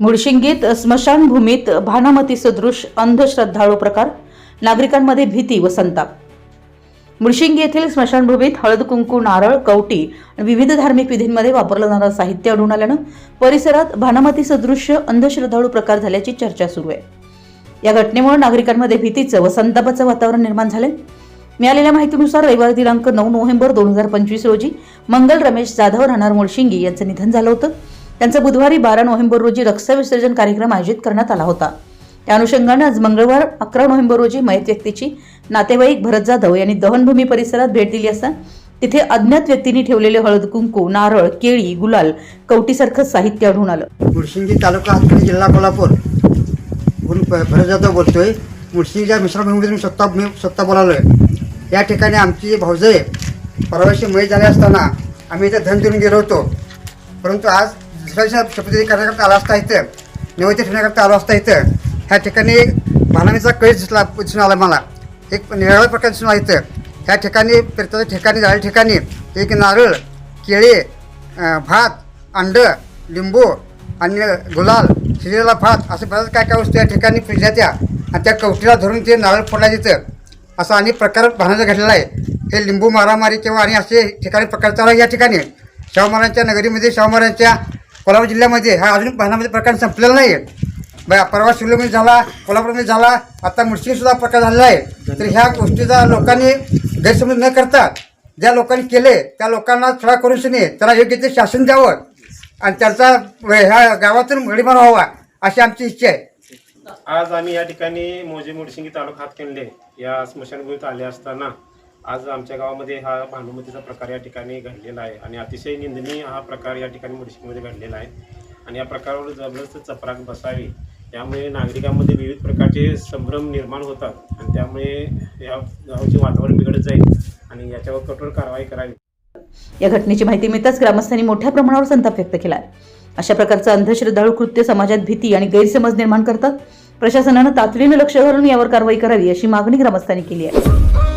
मुळशिंगीत स्मशानभूमीत भानामती सदृश अंधश्रद्धाळू प्रकार नागरिकांमध्ये भीती व संताप. मुळशिंगी येथील स्मशानभूमीत हळद कुंकू नारळ कवटी आणि विविध धार्मिक विधींमध्ये वापरलं जाणारं साहित्य आढळून आल्यानं परिसरात भानामती सदृश्य अंधश्रद्धाळू प्रकार झाल्याची चर्चा सुरू आहे. या घटनेमुळे नागरिकांमध्ये भीतीचं व संतापाचं वातावरण निर्माण झालंय. मिळालेल्या माहितीनुसार रविवार दिनांक नऊ नोव्हेंबर दोन हजार पंचवीस रोजी मंगल रमेश जाधव राहणार मुळशिंगी यांचं निधन झालं होतं. त्यांचं बुधवारी बारा नोव्हेंबर रोजी रक्तविसर्जन कार्यक्रम आयोजित करण्यात आला होता. त्या अनुषंगानं आज मंगळवार अकरा नोव्हेंबर रोजी मयत व्यक्तीची नातेवाईक भरत जाधव यांनी दहनभूमी परिसरात भेट दिली असता तिथे अज्ञात व्यक्तींनी ठेवलेले हळद कुंकू नारळ केळी गुलाल कवटीसारखं साहित्य आढळून आलं. मुळशिंगी तालुका हातकणी जिल्हा कोल्हापूर. भरत जाधव बोलतोय मुळशिंगीच्या मिश्रभूमीतून मी स्वतः मी स्वतः बोलालोय. या ठिकाणी आमची भाऊजय परवाशी मय झाले असताना आम्ही इथे धन देऊन गेलो होतो. परंतु आज दुसऱ्या दिवशी शपथविधी करण्याकरता आला असता इथं. नैवेद्य ठेवण्याकरता आलो असता इथं. ह्या ठिकाणी भानामीचा कळी दिसला दिसून आला मला. एक निराळा प्रकार दिसून आला इथं. ह्या ठिकाणी प्रत्येक ठिकाणी झालेल्या ठिकाणी एक नारळ केळी भात अंड लिंबू आणि गुलाल शिजलेला भात असं बऱ्याच काय काय वस्तू या ठिकाणी फिरल्या त्या आणि त्या कवटीला धरून ते नारळ फोडला तिथं असा अनेक प्रकार भानाचा घडलेला आहे. हे लिंबू मारामारी किंवा आणि असे ठिकाणी प्रकार चालू या ठिकाणी. शाहू महाराजांच्या नगरीमध्ये शाहू महाराजांच्या कोल्हापूर जिल्ह्यामध्ये हा अजून पाहण्यामध्ये प्रकार संपलेला नाही आहे बा परवा शिवलीमध्ये झाला कोल्हापूरमध्ये झाला आता मुळशी प्रकार झालेला आहे. तर ह्या गोष्टीचा लोकांनी गैरसमज न करता ज्या लोकांनी केले त्या लोकांना थोडा करून शनी त्याला योग्य ते शासन द्यावं. आणि त्यांचा ह्या गावातून गडीमान व्हावा अशी आमची इच्छा आहे. आज आम्ही या ठिकाणी मोजे मुडशिंगी तालुका हातकणले या स्मशानभूमीत आले असताना आज आमच्या गावामध्ये हा भांडुमतीचा प्रकार या ठिकाणी घडलेला आहे आणि अतिशय निंदनीय हा प्रकार या ठिकाणी मुडशीमध्ये घडलेला आहे. आणि या प्रकारावर जबरदस्त चपराक बसावी. यामुळे नागरिकांमध्ये विविध प्रकारचे संभ्रम निर्माण होतात आणि त्यामुळे या गावाचे वातावरण बिघडत जाईल आणि याच्यावर कठोर कारवाई करावी. या घटनेची माहिती मिळताच ग्रामस्थांनी मोठ्या प्रमाणावर संताप व्यक्त केला आहे अशा प्रकारचं अंधश्रद्धाळू कृत्य समाजात भीती आणि गैरसमज निर्माण करतात. प्रशासनानं तातडीनं लक्ष घालून यावर कारवाई करावी अशी मागणी ग्रामस्थांनी केली आहे.